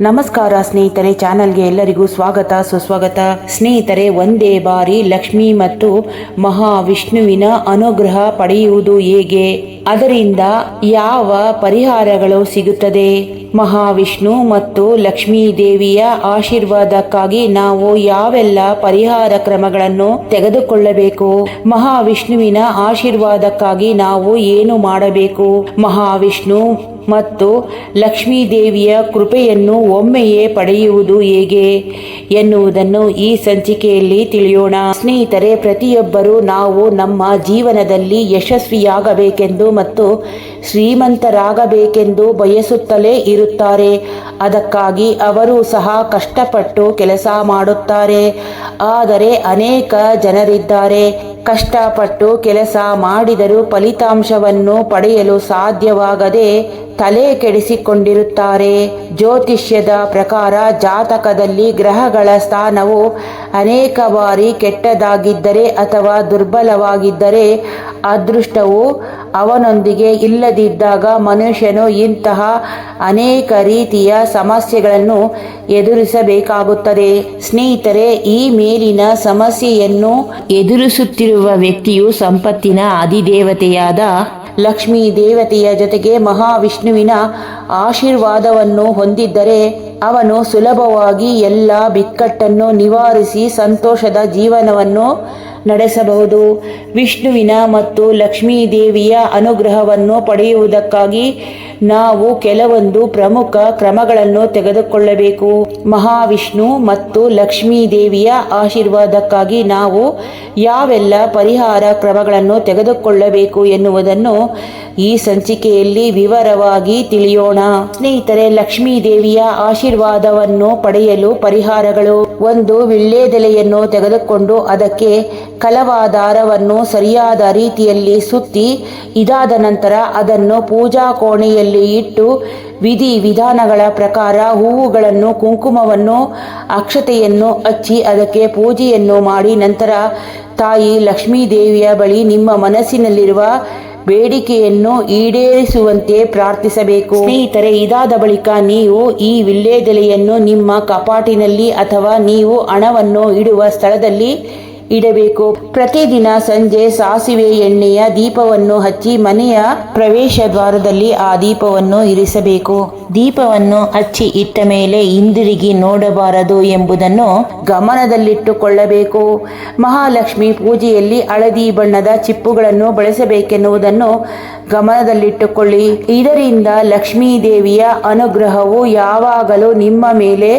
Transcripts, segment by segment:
ನಮಸ್ಕಾರ ಸ್ನೇಹಿತರೆ, ಚಾನಲ್ಗೆ ಎಲ್ಲರಿಗೂ ಸ್ವಾಗತ, ಸುಸ್ವಾಗತ. ಸ್ನೇಹಿತರೆ, ಒಂದೇ ಬಾರಿ ಲಕ್ಷ್ಮಿ ಮತ್ತು ಮಹಾವಿಷ್ಣುವಿನ ಅನುಗ್ರಹ ಪಡೆಯುವುದು ಹೇಗೆ? ಅದರಿಂದ ಯಾವ ಪರಿಹಾರಗಳು ಸಿಗುತ್ತದೆ? ಮಹಾವಿಷ್ಣು ಮತ್ತು ಲಕ್ಷ್ಮೀ ದೇವಿಯ ಆಶೀರ್ವಾದಕ್ಕಾಗಿ ನಾವು ಯಾವೆಲ್ಲ ಪರಿಹಾರ ಕ್ರಮಗಳನ್ನು ತೆಗೆದುಕೊಳ್ಳಬೇಕು? ಮಹಾವಿಷ್ಣುವಿನ ಆಶೀರ್ವಾದಕ್ಕಾಗಿ ನಾವು ಏನು ಮಾಡಬೇಕು? ಮಹಾವಿಷ್ಣು ಮತ್ತು ಲಕ್ಷ್ಮೀದೇವಿಯ ಕೃಪೆಯನ್ನು ಒಮ್ಮೆಯೇ ಪಡೆಯುವುದು ಹೇಗೆ ಎನ್ನುವುದನ್ನು ಈ ಸಂಚಿಕೆಯಲ್ಲಿ ತಿಳಿಯೋಣ. ಸ್ನೇಹಿತರೆ, ಪ್ರತಿಯೊಬ್ಬರೂ ನಾವು ನಮ್ಮ ಜೀವನದಲ್ಲಿ ಯಶಸ್ವಿಯಾಗಬೇಕೆಂದು ಮತ್ತು ಶ್ರೀಮಂತರಾಗಬೇಕೆಂದು ಬಯಸುತ್ತಲೇ ಇರುತ್ತಾರೆ. ಅದಕ್ಕಾಗಿ ಅವರು ಸಹ ಕಷ್ಟಪಟ್ಟು ಕೆಲಸ ಮಾಡುತ್ತಾರೆ. ಆದರೆ ಅನೇಕ ಜನರಿದ್ದಾರೆ. ಕಷ್ಟಪಟ್ಟು ಕೆಲಸ ಮಾಡಿದರೂ ಫಲಿತಾಂಶವನ್ನು ಪಡೆಯಲು ಸಾಧ್ಯವಾಗದೆ ತಲೆ ಕೆಡಿಸಿಕೊಂಡಿರುತ್ತಾರೆ. ಜ್ಯೋತಿಷ್ಯದ ಪ್ರಕಾರ ಜಾತಕದಲ್ಲಿ ಗ್ರಹಗಳ ಸ್ಥಾನವು ಅನೇಕ ಬಾರಿ ಕೆಟ್ಟದಾಗಿದ್ದರೆ ಅಥವಾ ದುರ್ಬಲವಾಗಿದ್ದರೆ ಅದೃಷ್ಟವು ಅವನೊಂದಿಗೆ ಇಲ್ಲದಿದ್ದಾಗ ಮನುಷ್ಯನು ಇಂತಹ ಅನೇಕ ರೀತಿಯ ಸಮಸ್ಯೆಗಳನ್ನು ಎದುರಿಸಬೇಕಾಗುತ್ತದೆ. ಸ್ನೇಹಿತರೆ, ಈ ಮೇಲಿನ ಸಮಸ್ಯೆಯನ್ನು ಎದುರಿಸುತ್ತಿರುವ ವ್ಯಕ್ತಿಯು ಸಂಪತ್ತಿನ ಅಧಿದೇವತೆಯಾದ ಲಕ್ಷ್ಮೀ ದೇವತೆಯ ಜೊತೆಗೆ ಮಹಾವಿಷ್ಣುವಿನ ಆಶೀರ್ವಾದವನ್ನು ಹೊಂದಿದ್ದರೆ, ಅವನು ಸುಲಭವಾಗಿ ಎಲ್ಲ ಬಿಕ್ಕಟ್ಟನ್ನು ನಿವಾರಿಸಿ ಸಂತೋಷದ ಜೀವನವನ್ನು ನಡೆಸಬಹುದು. ವಿಷ್ಣುವಿನ ಮತ್ತು ಲಕ್ಷ್ಮೀ ದೇವಿಯ ಅನುಗ್ರಹವನ್ನು ಪಡೆಯುವುದಕ್ಕಾಗಿ ನಾವು ಕೆಲವೊಂದು ಪ್ರಮುಖ ಕ್ರಮಗಳನ್ನು ತೆಗೆದುಕೊಳ್ಳಬೇಕು. ಮಹಾವಿಷ್ಣು ಮತ್ತು ಲಕ್ಷ್ಮೀ ದೇವಿಯ ಆಶೀರ್ವಾದಕ್ಕಾಗಿ ನಾವು ಯಾವೆಲ್ಲ ಪರಿಹಾರ ಕ್ರಮಗಳನ್ನು ತೆಗೆದುಕೊಳ್ಳಬೇಕು ಎನ್ನುವುದನ್ನು ಈ ಸಂಚಿಕೆಯಲ್ಲಿ ವಿವರವಾಗಿ ತಿಳಿಯೋಣ. ಸ್ನೇಹಿತರೆ ಲಕ್ಷ್ಮೀ ದೇವಿಯ ಆಶೀರ್ವಾದವನ್ನು ಪಡೆಯಲು ಪರಿಹಾರಗಳು ಒಂದು ವಿಳ್ಳೆದೆಲೆಯನ್ನು ತೆಗೆದುಕೊಂಡು ಅದಕ್ಕೆ ಕಲವಾದಾರವನ್ನು ಸರಿಯಾದ ರೀತಿಯಲ್ಲಿ ಸುತ್ತಿ ಇದಾದ ನಂತರ ಅದನ್ನು ಪೂಜಾ ಕೋಣೆಯಲ್ಲಿ ಇಟ್ಟು ವಿಧಿ ವಿಧಾನಗಳ ಪ್ರಕಾರ ಹೂವುಗಳನ್ನು ಕುಂಕುಮವನ್ನು, ಅಕ್ಷತೆಯನ್ನು ಹಚ್ಚಿ ಅದಕ್ಕೆ ಪೂಜೆಯನ್ನು ಮಾಡಿ ನಂತರ ತಾಯಿ ಲಕ್ಷ್ಮೀದೇವಿಯ ಬಳಿ ನಿಮ್ಮ ಮನಸ್ಸಿನಲ್ಲಿರುವ ಬೇಡಿಕೆಯನ್ನು ಈಡೇರಿಸುವಂತೆ ಪ್ರಾರ್ಥಿಸಬೇಕು. ಸ್ನೇಹಿತರೆ, ಇದಾದ ಬಳಿಕ ನೀವು ಈ ವಿಲ್ಲೇದೆಲೆಯನ್ನು ನಿಮ್ಮ ಕಪಾಟಿನಲ್ಲಿ ಅಥವಾ ನೀವು ಹಣವನ್ನು ಇಡುವ ಸ್ಥಳದಲ್ಲಿ ಇಡಬೇಕು. ಪ್ರತಿದಿನ ಸಂಜೆ ಸಾಸಿವೆ ಎಣ್ಣೆಯ ದೀಪವನ್ನು ಹಚ್ಚಿ ಮನೆಯ ಪ್ರವೇಶ ದ್ವಾರದಲ್ಲಿ ಆ ದೀಪವನ್ನು ಇರಿಸಬೇಕು. ದೀಪವನ್ನು ಹಚ್ಚಿ ಇಟ್ಟ ಮೇಲೆ ಹಿಂದಿರುಗಿ ನೋಡಬಾರದು ಎಂಬುದನ್ನು ಗಮನದಲ್ಲಿಟ್ಟುಕೊಳ್ಳಬೇಕು. ಮಹಾಲಕ್ಷ್ಮಿ ಪೂಜೆಯಲ್ಲಿ ಹಳದಿ ಬಣ್ಣದ ಚಿಪ್ಪುಗಳನ್ನು ಬಳಸಬೇಕೆನ್ನುವುದನ್ನು ಗಮನದಲ್ಲಿಟ್ಟುಕೊಳ್ಳಿ. ಇದರಿಂದ ಲಕ್ಷ್ಮೀ ದೇವಿಯ ಅನುಗ್ರಹವು ಯಾವಾಗಲೂ ನಿಮ್ಮ ಮೇಲೆ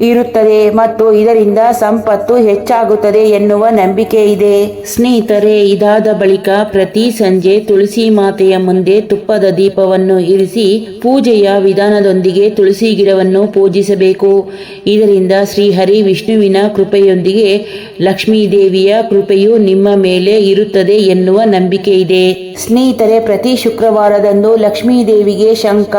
ಇರುತ್ತದೆ ಮತ್ತು ಇದರಿಂದ ಸಂಪತ್ತು ಹೆಚ್ಚಾಗುತ್ತದೆ ಎನ್ನುವ ನಂಬಿಕೆ ಇದೆ. ಸ್ನೇಹಿತರೆ, ಇದಾದ ಬಳಿಕ ಪ್ರತಿ ಸಂಜೆ ತುಳಸಿ ಮಾತೆಯ ಮುಂದೆ ತುಪ್ಪದ ದೀಪವನ್ನು ಇರಿಸಿ ಪೂಜೆಯ ವಿಧಾನದೊಂದಿಗೆ ತುಳಸಿ ಗಿಡವನ್ನು ಪೂಜಿಸಬೇಕು. ಇದರಿಂದ ಶ್ರೀಹರಿ ವಿಷ್ಣುವಿನ ಕೃಪೆಯೊಂದಿಗೆ ಲಕ್ಷ್ಮೀದೇವಿಯ ಕೃಪೆಯು ನಿಮ್ಮ ಮೇಲೆ ಇರುತ್ತದೆ ಎನ್ನುವ ನಂಬಿಕೆ ಇದೆ. ಸ್ನೇಹಿತರೆ, ಪ್ರತಿ ಶುಕ್ರವಾರದಂದು ಲಕ್ಷ್ಮೀದೇವಿಗೆ ಶಂಖ,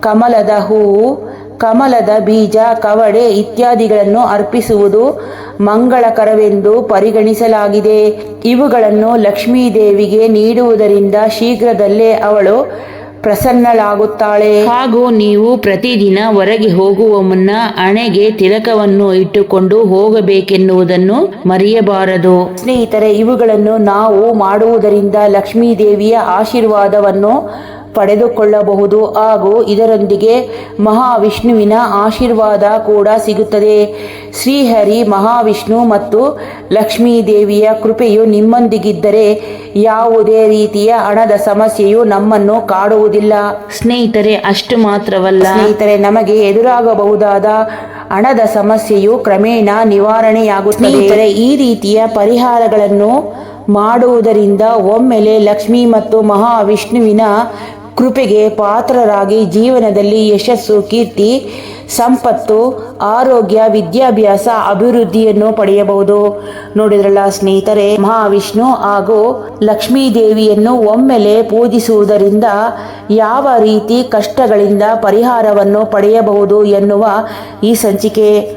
ಕಮಲದ ಹೂವು ಕಮಲದ ಬೀಜ ಕವಡೆ ಇತ್ಯಾದಿಗಳನ್ನು ಅರ್ಪಿಸುವುದು ಮಂಗಳಕರವೆಂದು ಪರಿಗಣಿಸಲಾಗಿದೆ. ಇವುಗಳನ್ನು ಲಕ್ಷ್ಮೀದೇವಿಗೆ ನೀಡುವುದರಿಂದ ಶೀಘ್ರದಲ್ಲೇ ಅವಳು ಪ್ರಸನ್ನಳಾಗುತ್ತಾಳೆ. ಹಾಗೂ ನೀವು ಪ್ರತಿದಿನ ಹೊರಗೆ ಹೋಗುವ ಮುನ್ನ ಹಣೆಗೆ ತಿಲಕವನ್ನು ಇಟ್ಟುಕೊಂಡು ಹೋಗಬೇಕೆನ್ನುವುದನ್ನು ಮರೆಯಬಾರದು. ಸ್ನೇಹಿತರೆ ಇವುಗಳನ್ನು ನಾವು ಮಾಡುವುದರಿಂದ ಲಕ್ಷ್ಮೀದೇವಿಯ ಆಶೀರ್ವಾದವನ್ನು ಪಡೆದುಕೊಳ್ಳಬಹುದು ಹಾಗೂ ಇದರೊಂದಿಗೆ ಮಹಾವಿಷ್ಣುವಿನ ಆಶೀರ್ವಾದ ಕೂಡ ಸಿಗುತ್ತದೆ. ಶ್ರೀಹರಿ ಮಹಾವಿಷ್ಣು ಮತ್ತು ಲಕ್ಷ್ಮೀ ದೇವಿಯ ಕೃಪೆಯು ನಿಮ್ಮೊಂದಿಗಿದ್ದರೆ ಯಾವುದೇ ರೀತಿಯ ಹಣದ ಸಮಸ್ಯೆಯು ನಮ್ಮನ್ನು ಕಾಡುವುದಿಲ್ಲ. ಸ್ನೇಹಿತರೆ ಅಷ್ಟು ಮಾತ್ರವಲ್ಲ. ಸ್ನೇಹಿತರೆ ನಮಗೆ ಎದುರಾಗಬಹುದಾದ ಹಣದ ಸಮಸ್ಯೆಯು ಕ್ರಮೇಣ ನಿವಾರಣೆಯಾಗುತ್ತದೆ. ಈ ರೀತಿಯ ಪರಿಹಾರಗಳನ್ನು ಮಾಡುವುದರಿಂದ ಒಮ್ಮೆಲೆ ಲಕ್ಷ್ಮಿ ಮತ್ತು ಮಹಾವಿಷ್ಣುವಿನ ಕೃಪೆಗೆ ಪಾತ್ರರಾಗಿ ಜೀವನದಲ್ಲಿ ಯಶಸ್ಸು, ಕೀರ್ತಿ, ಸಂಪತ್ತು, ಆರೋಗ್ಯ, ವಿದ್ಯಾಭ್ಯಾಸ, ಅಭಿವೃದ್ಧಿಯನ್ನು ಪಡೆಯಬಹುದು. ನೋಡಿದ್ರಲ್ಲ ಸ್ನೇಹಿತರೆ, ಮಹಾವಿಷ್ಣು ಹಾಗೂ ಲಕ್ಷ್ಮೀ ದೇವಿಯನ್ನು ಒಮ್ಮೆಲೆ ಪೂಜಿಸುವುದರಿಂದ ಯಾವ ರೀತಿ ಕಷ್ಟಗಳಿಂದ ಪರಿಹಾರವನ್ನು ಪಡೆಯಬಹುದು ಎನ್ನುವ ಈ ಸಂಚಿಕೆ.